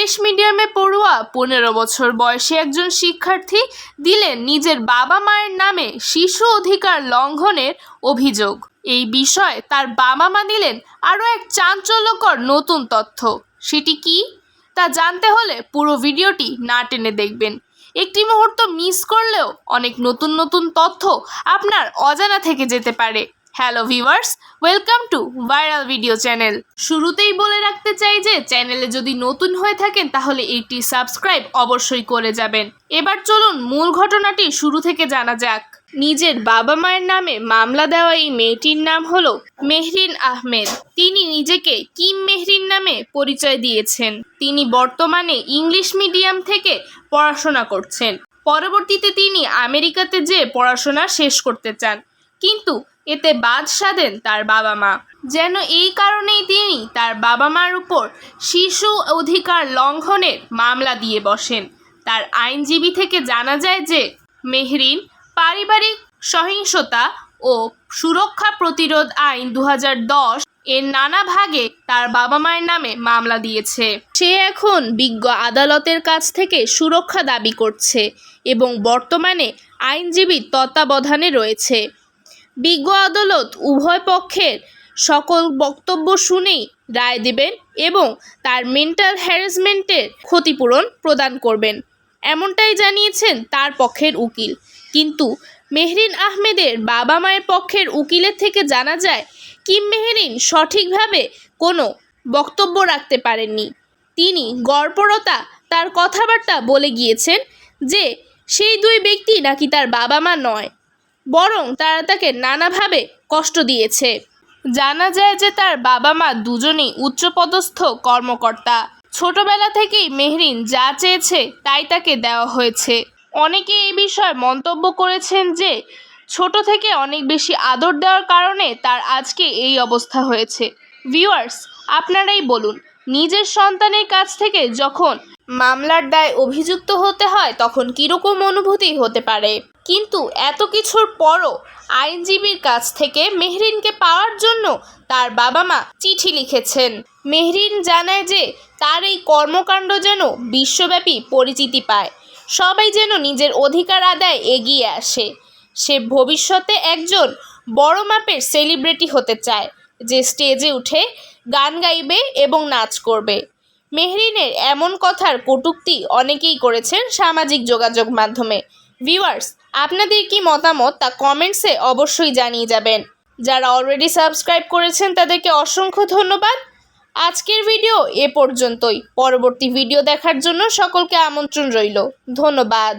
English মিডিয়ামে পড়ুয়া পনেরো বছর বয়সী একজন শিক্ষার্থী দিলেন নিজের বাবা মায়ের নামে শিশু অধিকার লঙ্ঘনের অভিযোগ। এই বিষয়ে তার বাবা মা দিলেন আরও এক চাঞ্চল্যকর নতুন তথ্য। সেটি কি? তা জানতে হলে পুরো ভিডিওটি না টেনে দেখবেন। একটি মুহূর্ত মিস করলেও অনেক নতুন নতুন তথ্য আপনার অজানা থেকে যেতে পারে। Hello viewers, welcome to viral video channel. শুরুতেই বলে রাখতে চাই যে, চ্যানেলে যদি নতুন হয়ে থাকেন, তাহলে একটি সাবস্ক্রাইব অবশ্যই করে যাবেন। এবার চলুন মূল ঘটনাটি শুরু থেকে জানা যাক। নিজের বাবা মায়ের নামে মামলা দেওয়া এই মেয়েটির নাম হলো মেহরিন আহমেদ। তিনি নিজেকে কিম মেহরিন নামে পরিচয় দিয়েছেন। তিনি বর্তমানে ইংলিশ মিডিয়াম থেকে পড়াশোনা করছেন। পরবর্তীতে তিনি আমেরিকাতে যেয়ে পড়াশোনা শেষ করতে চান। কিন্তু এতে বাদ সাধেন তার বাবা মা যেন এই কারণেই তিনি তার বাবা মার উপর শিশু অধিকার লঙ্ঘনের মামলা দিয়ে বসেন। তার আইনজীবী থেকে জানা যায় যে, মেহরিন পারিবারিক সহিংসতা ও সুরক্ষা প্রতিরোধ আইন দু হাজার দশ এর নানা ভাগে তার বাবা মায়ের নামে মামলা দিয়েছে। সে এখন বিজ্ঞ আদালতের কাছ থেকে সুরক্ষা দাবি করছে এবং বর্তমানে আইনজীবীর তত্ত্বাবধানে রয়েছে। বিজ্ঞ আদালত উভয় পক্ষের সকল বক্তব্য শুনেই রায় দেবেন এবং তার মেন্টাল হ্যারাসমেন্টের ক্ষতিপূরণ প্রদান করবেন। এমনটাই জানিয়েছেন তার পক্ষের উকিল। কিন্তু মেহরিন আহমেদের বাবা মায়ের পক্ষের উকিলের থেকে জানা যায়, কিম মেহরিন সঠিকভাবে কোনো বক্তব্য রাখতে পারেননি। তিনি গড়পড়তা তার কথাবার্তা বলে গিয়েছেন যে, সেই দুই ব্যক্তি নাকি তার বাবা মা নয়। বরং তারা তাকে নানাভাবে কষ্ট দিয়েছে। জানা যায় যে তার বাবা মা দুজনেই উচ্চপদস্থ কর্মকর্তা। ছোটবেলা থেকেই মেহরিন যা চেয়েছে তাই তাকে দেওয়া হয়েছে। অনেকে এই বিষয়ে মন্তব্য করেছেন যে, ছোট থেকে অনেক বেশি আদর দেওয়ার কারণে তার আজকে এই অবস্থা হয়েছে। ভিউয়ার্স, আপনারাই বলুন, নিজের সন্তানের কাছ থেকে যখন মামলার দায় অভিযুক্ত হতে হয় তখন কীরকম অনুভূতি হতে পারে? কিন্তু এত কিছুর পরও আইনজীবীর কাছ থেকে মেহরিনকে পাওয়ার জন্য তার বাবা মা চিঠি লিখেছেন। মেহরিন জানায় যে তার এই কর্মকাণ্ড যেন বিশ্বব্যাপী পরিচিতি পায়। সবাই যেন নিজের অধিকার আদায় এগিয়ে আসে। সে ভবিষ্যতে একজন বড় মাপের সেলিব্রিটি হতে চায়, যে স্টেজে উঠে গান গাইবে এবং নাচ করবে। মেহরিনের এমন কথার কটূক্তি অনেকেই করেছেন সামাজিক যোগাযোগ মাধ্যমে। ভিউয়ার্স আপনাদের কি মতামত তা কমেন্টসে অবশ্যই জানিয়ে যাবেন। যারা অলরেডি সাবস্ক্রাইব করেছেন, তাদেরকে অসংখ্য ধন্যবাদ। আজকের ভিডিও এ পর্যন্তই। পরবর্তী ভিডিও দেখার জন্য সকলকে আমন্ত্রণ রইল। ধন্যবাদ।